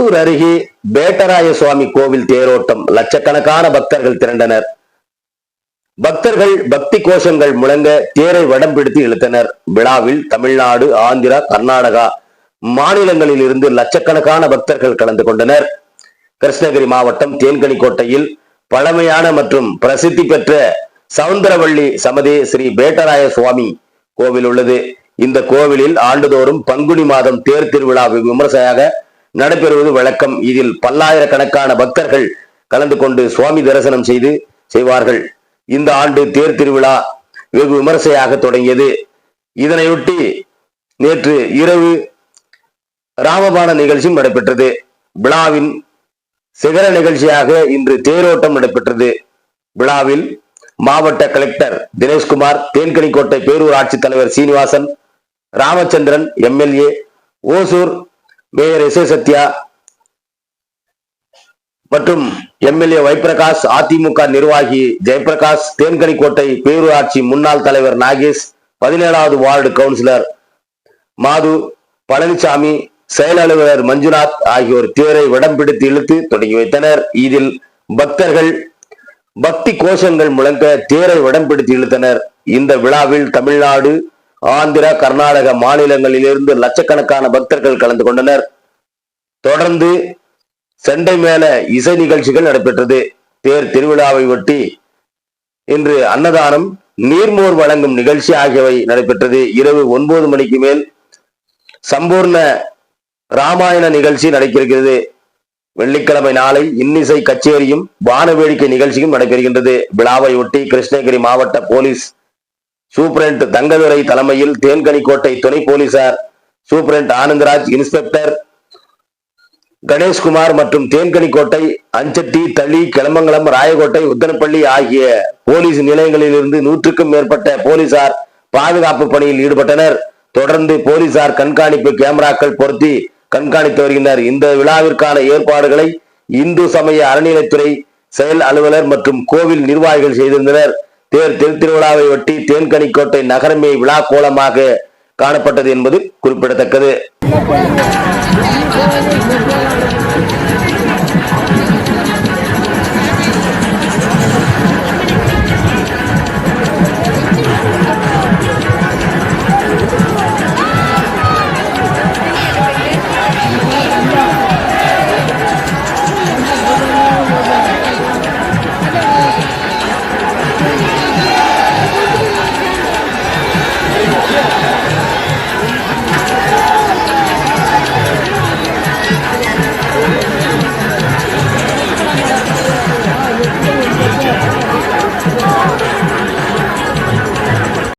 ஓசூர் அருகே பேட்டராய சுவாமி கோவில் தேரோட்டம். லட்சக்கணக்கான பக்தர்கள் திரண்டனர். பக்தர்கள் பக்தி கோஷங்கள் முழங்க தேரை வடம் பிடித்து இழுத்தனர். விழாவில் தமிழ்நாடு ஆந்திரா கர்நாடகா மாநிலங்களில் இருந்து லட்சக்கணக்கான பக்தர்கள் கலந்து கொண்டனர். கிருஷ்ணகிரி மாவட்டம் தேன்கனிக்கோட்டையில் பழமையான மற்றும் பிரசித்தி பெற்ற சவுந்தரவள்ளி சமதே ஸ்ரீ பேட்டராய சுவாமி கோவில் உள்ளது. இந்த கோவிலில் ஆண்டுதோறும் பங்குனி மாதம் தேர் திருவிழா விமர்சையாக நடைபெறுவது வழக்கம். இதில் பல்லாயிரக்கணக்கான பக்தர்கள் கலந்து கொண்டு சுவாமி தரிசனம் செய்து செய்வார்கள். இந்த ஆண்டு தேர் திருவிழா வெகு விமர்சையாக தொடங்கியது. இதனையொட்டி நேற்று இரவு ராமபான நிகழ்ச்சியும் நடைபெற்றது. விழாவின் சிகர நிகழ்ச்சியாக இன்று தேரோட்டம் நடைபெற்றது. விழாவில் மாவட்ட கலெக்டர் தினேஷ்குமார் தேன்கனிக்கோட்டை பேரூராட்சி தலைவர் Srinivasan Ramachandran MLA Hosur mayor S A Sathya மற்றும் எம்எல்ஏ வைப்பிரகாஷ் அதிமுக நிர்வாகி ஜெயபிரகாஷ் தேன்கனிக்கோட்டை பேரூராட்சி முன்னாள் தலைவர் நாகேஷ் பதினேழாவது வார்டு கவுன்சிலர் மாது பழனிசாமி செயல் அலுவலர் மஞ்சுநாத் ஆகியோர் தேரை வடம் பிடித்து இழுத்து தொடங்கி வைத்தனர். இதில் பக்தர்கள் பக்தி கோஷங்கள் முழங்க தேரை வடம் பிடித்து இழுத்தனர். இந்த விழாவில் தமிழ்நாடு ஆந்திரா கர்நாடக மாநிலங்களிலிருந்து லட்சக்கணக்கான பக்தர்கள் கலந்து கொண்டனர். தொடர்ந்து செண்டை மேல இசை நிகழ்ச்சிகள் நடைபெற்றது. தேர் திருவிழாவை ஒட்டி இன்று அன்னதானம் நீர்மோர் வழங்கும் நிகழ்ச்சி ஆகியவை நடைபெற்றது. இரவு ஒன்பது மணிக்கு மேல் சம்பூர்ண ராமாயண நிகழ்ச்சி நடக்கிறது வெள்ளிக்கிழமை நாளை இன்னிசை கச்சேரியும் வான வேடிக்கை நிகழ்ச்சியும் நடைபெறுகின்றது. விழாவை ஒட்டி கிருஷ்ணகிரி மாவட்ட போலீஸ் சூப்பரண்ட் தங்கதுரை தலைமையில் தேன்கனிக்கோட்டை துணை போலீசார் சூப்பரண்ட் ஆனந்தராஜ் இன்ஸ்பெக்டர் கணேஷ்குமார் மற்றும் தேன்கனிக்கோட்டை அஞ்சட்டி தளி கிளமங்கலம் ராயக்கோட்டை உத்தனப்பள்ளி ஆகிய போலீஸ் நிலையங்களிலிருந்து நூற்றுக்கும் மேற்பட்ட போலீசார் பாதுகாப்பு பணியில் ஈடுபட்டனர். தொடர்ந்து போலீசார் கண்காணிப்பு கேமராக்கள் பொருத்தி கண்காணித்து வருகின்றனர். இந்த விழாவிற்கான ஏற்பாடுகளை இந்து சமய அறநிலைத்துறை செயல் அலுவலர் மற்றும் கோவில் நிர்வாகிகள் செய்திருந்தனர். தேர் திருத்திருவிழாவை ஒட்டி தேன்கனிக்கோட்டை நகரமே விழா கோலமாக காணப்பட்டது என்பது குறிப்பிடத்தக்கது.